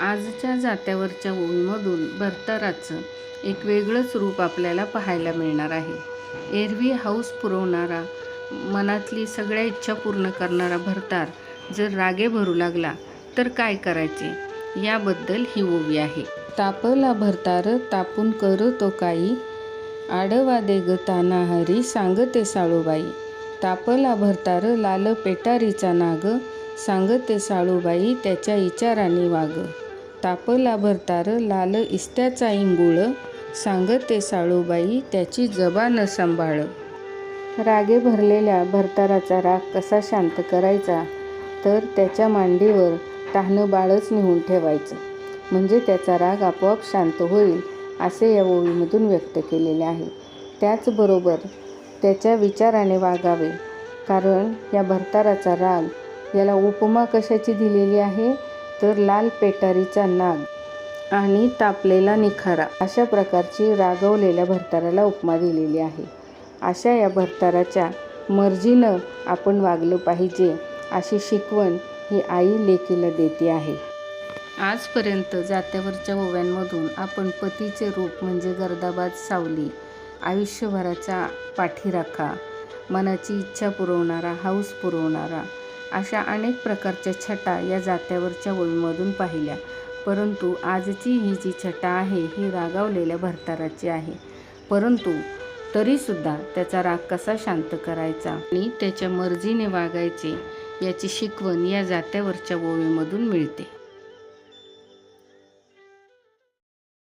आजच्या जात्यावरच्या ओवीमधून भरताराचं एक वेगळंच रूप आपल्याला पाहायला मिळणार आहे. एरवी हाऊस पुरवणारा मनातली सगळ्या इच्छा पूर्ण करणारा भरतार जर रागे भरू लागला तर काय करायचे? याबद्दल ही ओवी आहे. तापला भरतार तापून कर तो काही. आडवा दे ग ताना हरी सांगते साळूबाई. तापला भरतार लाल पेटारीचा नाग. सांगते साळूबाई त्याच्या इचाराने वाग. तापला भरतार लाल इस्त्याचा इंगुळ सांगते साळूबाई त्याची जबान सांभाळ. रागे भरलेल्या भरताराचा राग कसा शांत करायचा तर त्याच्या मांडीवर तहानं बाळच नेऊन ठेवायचं. म्हणजे त्याचा राग आपोआप शांत होईल असे या ओळीमधून व्यक्त केलेले आहे. त्याचबरोबर त्याच्या विचाराने वागावे कारण या भरताराचा राग याला उपमा कशाची दिलेली आहे? तर लाल पेटारीचा नाग आणि तापलेला निखारा अशा प्रकारची रागवलेल्या भरताराला उपमा दिलेली आहे. अशा या भरताराच्या मर्जीनं आपण वागलं पाहिजे अशी शिकवण ही आई लेकीला देते आहे. आजपर्यंत जात्यावरच्या ओव्यांमधून आपण पतीचे रूप म्हणजे गर्दाबाज सावली आयुष्यभराचा पाठीराखा मनाची इच्छा पुरवणारा हौस पुरवणारा अशा अनेक प्रकारच्या छटा या जात्यावरच्या ओळीमधून पाहिल्या. परंतु आजची ही जी छटा आहे ही रागावलेल्या भरताराची आहे. परंतु तरीसुद्धा त्याचा राग कसा शांत करायचा आणि त्याच्या मर्जीने वागायचे याची शिकवण या जात्यावरच्या ओळीमधून मिळते.